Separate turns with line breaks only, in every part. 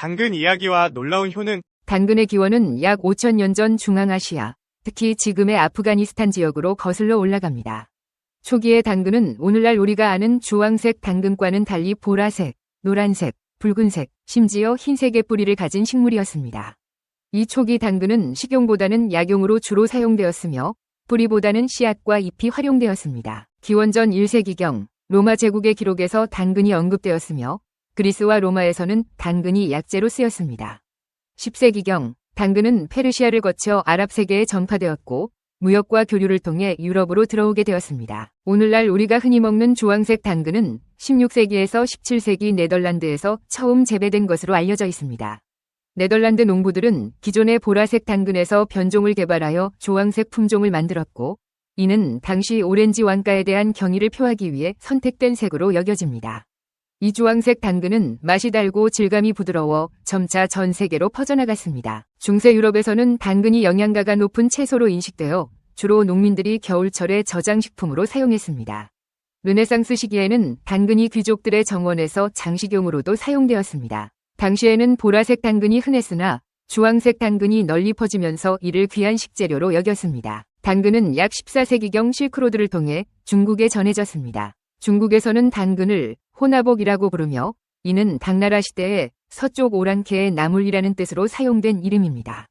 당근 이야기와 놀라운 효능,
당근의 기원은 약 5천년 전 중앙아시아, 특히 지금의 아프가니스탄 지역으로 거슬러 올라갑니다. 초기의 당근은 오늘날 우리가 아는 주황색 당근과는 달리 보라색, 노란색, 붉은색, 심지어 흰색의 뿌리를 가진 식물이었습니다. 이 초기 당근은 식용보다는 약용으로 주로 사용되었으며 뿌리보다는 씨앗과 잎이 활용되었습니다. 기원전 1세기경 로마 제국의 기록에서 당근이 언급되었으며 그리스와 로마에서는 당근이 약재로 쓰였습니다. 10세기경 당근은 페르시아를 거쳐 아랍 세계에 전파되었고 무역과 교류를 통해 유럽으로 들어오게 되었습니다. 오늘날 우리가 흔히 먹는 주황색 당근은 16세기에서 17세기 네덜란드에서 처음 재배된 것으로 알려져 있습니다. 네덜란드 농부들은 기존의 보라색 당근에서 변종을 개발하여 주황색 품종을 만들었고 이는 당시 오렌지 왕가에 대한 경의를 표하기 위해 선택된 색으로 여겨집니다. 이 주황색 당근은 맛이 달고 질감이 부드러워 점차 전 세계로 퍼져나갔습니다. 중세 유럽에서는 당근이 영양가가 높은 채소로 인식되어 주로 농민들이 겨울철에 저장식품으로 사용했습니다. 르네상스 시기에는 당근이 귀족들의 정원에서 장식용으로도 사용되었습니다. 당시에는 보라색 당근이 흔했으나 주황색 당근이 널리 퍼지면서 이를 귀한 식재료로 여겼습니다. 당근은 약 14세기경 실크로드를 통해 중국에 전해졌습니다. 중국에서는 당근을 호나복이라고 부르며 이는 당나라 시대에 서쪽 오랑캐의 나물이라는 뜻으로 사용된 이름입니다.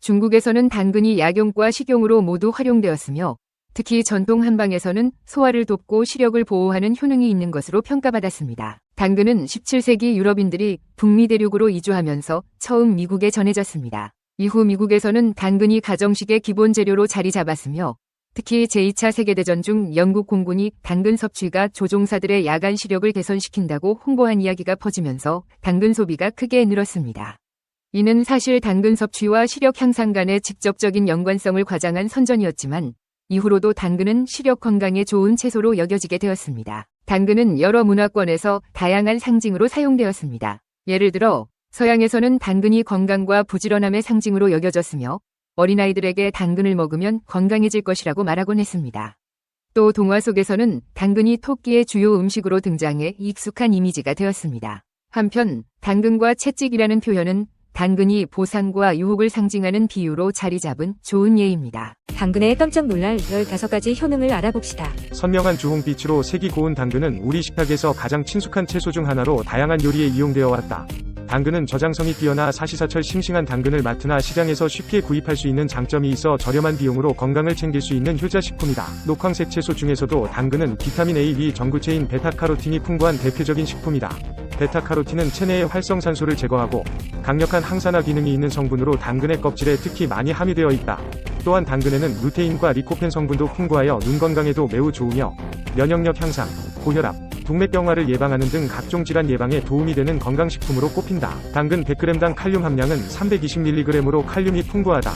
중국에서는 당근이 약용과 식용으로 모두 활용되었으며 특히 전통 한방에서는 소화를 돕고 시력을 보호하는 효능이 있는 것으로 평가받았습니다. 당근은 17세기 유럽인들이 북미 대륙으로 이주하면서 처음 미국에 전해졌습니다. 이후 미국에서는 당근이 가정식의 기본 재료로 자리 잡았으며 특히 제2차 세계대전 중 영국 공군이 당근 섭취가 조종사들의 야간 시력을 개선시킨다고 홍보한 이야기가 퍼지면서 당근 소비가 크게 늘었습니다. 이는 사실 당근 섭취와 시력 향상 간의 직접적인 연관성을 과장한 선전이었지만 이후로도 당근은 시력 건강에 좋은 채소로 여겨지게 되었습니다. 당근은 여러 문화권에서 다양한 상징으로 사용되었습니다. 예를 들어 서양에서는 당근이 건강과 부지런함의 상징으로 여겨졌으며 어린아이들에게 당근을 먹으면 건강해질 것이라고 말하곤 했습니다. 또 동화 속에서는 당근이 토끼의 주요 음식으로 등장해 익숙한 이미지가 되었습니다. 한편 당근과 채찍이라는 표현은 당근이 보상과 유혹을 상징하는 비유로 자리 잡은 좋은 예입니다.
당근에 깜짝 놀랄 15가지 효능을 알아봅시다.
선명한 주홍빛으로 색이 고운 당근은 우리 식탁에서 가장 친숙한 채소 중 하나로 다양한 요리에 이용되어 왔다. 당근은 저장성이 뛰어나 사시사철 싱싱한 당근을 마트나 시장에서 쉽게 구입할 수 있는 장점이 있어 저렴한 비용으로 건강을 챙길 수 있는 효자식품이다. 녹황색 채소 중에서도 당근은 비타민 A, 위 전구체인 베타카로틴이 풍부한 대표적인 식품이다. 베타카로틴은 체내의 활성산소를 제거하고 강력한 항산화 기능이 있는 성분으로 당근의 껍질에 특히 많이 함유되어 있다. 또한 당근에는 루테인과 리코펜 성분도 풍부하여 눈 건강에도 매우 좋으며 면역력 향상, 고혈압, 동맥경화를 예방하는 등 각종 질환 예방에 도움이 되는 건강식품으로 꼽힌다. 당근 100g당 칼륨 함량은 320mg으로 칼륨이 풍부하다.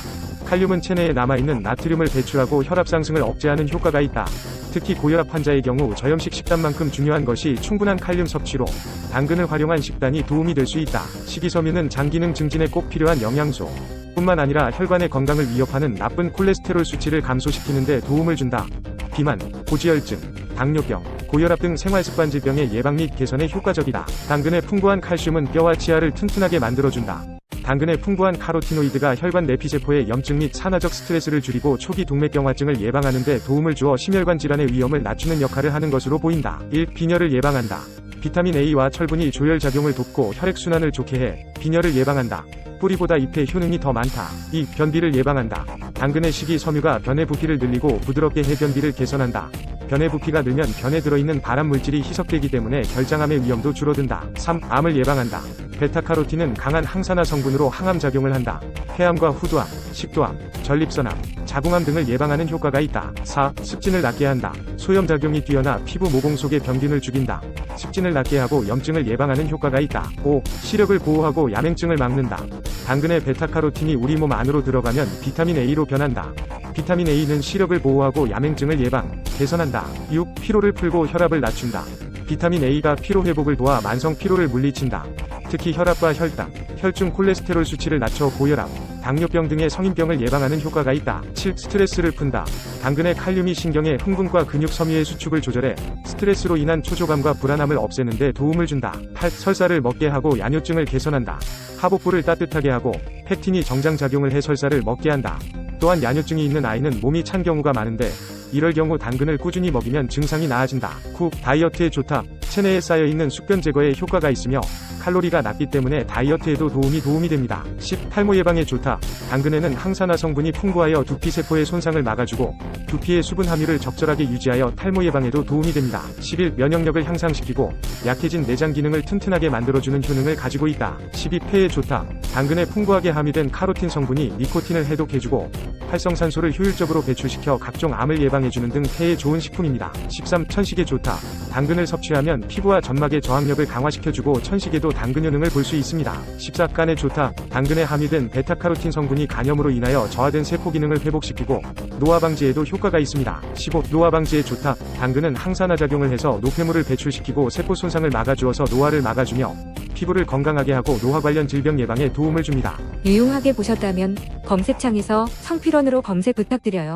칼륨은 체내에 남아있는 나트륨을 배출하고 혈압 상승을 억제하는 효과가 있다. 특히 고혈압 환자의 경우 저염식 식단만큼 중요한 것이 충분한 칼륨 섭취로 당근을 활용한 식단이 도움이 될 수 있다. 식이섬유는 장 기능 증진에 꼭 필요한 영양소. 뿐만 아니라 혈관의 건강을 위협하는 나쁜 콜레스테롤 수치를 감소시키는 데 도움을 준다. 비만, 고지혈증, 당뇨병, 고혈압 등 생활습관 질병의 예방 및 개선에 효과적이다. 당근의 풍부한 칼슘은 뼈와 치아를 튼튼하게 만들어준다. 당근의 풍부한 카로티노이드가 혈관 내피세포의 염증 및 산화적 스트레스를 줄이고 초기 동맥경화증을 예방하는 데 도움을 주어 심혈관 질환의 위험을 낮추는 역할을 하는 것으로 보인다. 1. 빈혈을 예방한다. 비타민 A와 철분이 조혈작용을 돕고 혈액순환을 좋게 해 빈혈을 예방한다. 뿌리보다 잎의 효능이 더 많다. 2. 변비를 예방한다. 당근의 식이 섬유가 변의 부피를 늘리고 부드럽게 해 변비를 개선한다. 변의 부피가 늘면 변에 들어있는 발암 물질이 희석되기 때문에 결장암의 위험도 줄어든다. 3. 암을 예방한다. 베타카로틴은 강한 항산화 성분으로 항암 작용을 한다. 폐암과 후두암, 식도암, 전립선암, 자궁암 등을 예방하는 효과가 있다. 4. 습진을 낫게 한다. 소염 작용이 뛰어나 피부 모공 속의 병균을 죽인다. 습진을 낫게 하고 염증을 예방하는 효과가 있다. 5. 시력을 보호하고 야맹증을 막는다. 당근의 베타카로틴이 우리 몸 안으로 들어가면 비타민 A로 변한다. 비타민 A는 시력을 보호하고 야맹증을 예방, 개선한다. 6. 피로를 풀고 혈압을 낮춘다. 비타민 A가 피로 회복을 도와 만성 피로를 물리친다. 특히 혈압과 혈당, 혈중 콜레스테롤 수치를 낮춰 고혈압, 당뇨병 등의 성인병을 예방하는 효과가 있다. 7. 스트레스를 푼다. 당근의 칼륨이 신경의 흥분과 근육 섬유의 수축을 조절해 스트레스로 인한 초조감과 불안함을 없애는 데 도움을 준다. 8. 설사를 먹게 하고 야뇨증을 개선한다. 하복부를 따뜻하게 하고 팩틴이 정장작용을 해 설사를 먹게 한다. 또한 야뇨증이 있는 아이는 몸이 찬 경우가 많은데 이럴 경우 당근을 꾸준히 먹이면 증상이 나아진다. 9. 다이어트에 좋다. 체내에 쌓여있는 숙변 제거에 효과가 있으며 칼로리가 낮기 때문에 다이어트에도 도움이 도움이 됩니다. 10. 탈모 예방에 좋다. 당근에는 항산화 성분이 풍부하여 두피 세포의 손상을 막아주고 두피의 수분 함유를 적절하게 유지하여 탈모 예방에도 도움이 됩니다. 11. 면역력을 향상시키고 약해진 내장 기능을 튼튼하게 만들어주는 효능을 가지고 있다. 12. 폐에 좋다. 당근에 풍부하게 함유된 카로틴 성분이 니코틴을 해독해주고 활성산소를 효율적으로 배출시켜 각종 암을 예방해주는 등 폐에 좋은 식품입니다. 13. 천식에 좋다. 당근을 섭취하면 피부와 점막의 저항력을 강화시켜주고 천식에도 당근 효능을 볼 수 있습니다. 14. 간에 좋다. 당근에 함유된 베타카로틴 성분이 간염으로 인하여 저하된 세포 기능을 회복시키고 노화 방지에도 효과가 있습니다. 15. 노화 방지에 좋다. 당근은 항산화 작용을 해서 노폐물을 배출시키고 세포 손상을 막아주어서 노화를 막아주며 피부를 건강하게 하고 노화 관련 질병 예방에 도움을 줍니다.
유용하게 보셨다면 검색창에서 성필원으로 검색 부탁드려요.